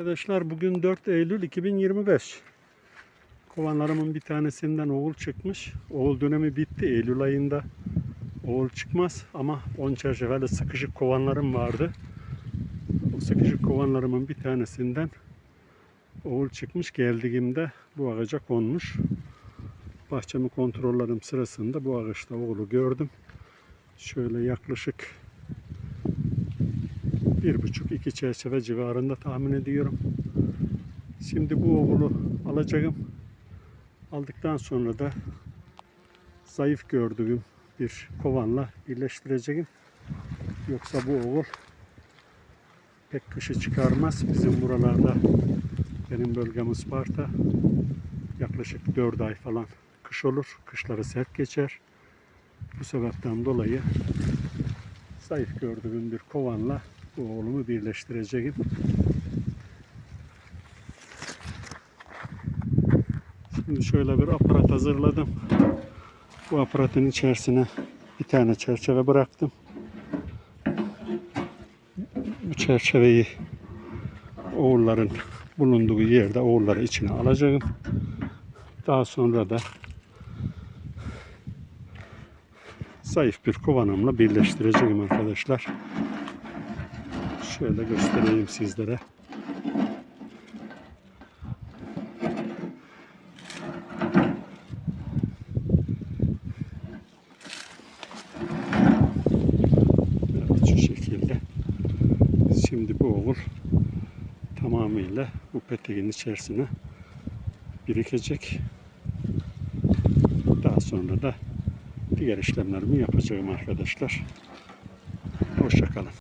Arkadaşlar bugün 4 Eylül 2025. Kovanlarımın bir tanesinden oğul çıkmış. Oğul dönemi bitti. Eylül ayında oğul çıkmaz ama 10 çerçeveli sıkışık kovanlarım vardı. O sıkışık kovanlarımın bir tanesinden oğul çıkmış. Geldiğimde bu ağaca konmuş. Bahçemi kontrollerim sırasında bu ağaçta oğlu gördüm. Şöyle yaklaşık bir buçuk iki çerçeve civarında tahmin ediyorum. Şimdi bu oğulu alacağım. Aldıktan sonra da zayıf gördüğüm bir kovanla birleştireceğim. Yoksa bu oğul pek kışı çıkarmaz. Bizim buralarda benim bölgem Isparta. Yaklaşık 4 ay falan kış olur. Kışları sert geçer. Bu sebepten dolayı zayıf gördüğüm bir kovanla oğlumu birleştireceğim. Şimdi şöyle bir aparat hazırladım. Bu aparatın içerisine bir tane çerçeve bıraktım. Bu çerçeveyi oğulların bulunduğu yerde oğulları içine alacağım. Daha sonra da zayıf bir kovanımla birleştireceğim arkadaşlar. Şöyle göstereyim sizlere. Evet şu şekilde. Şimdi bu oğul tamamıyla bu peteğin içerisine birikecek. Daha sonra da diğer işlemlerimi yapacağım arkadaşlar. Hoşçakalın.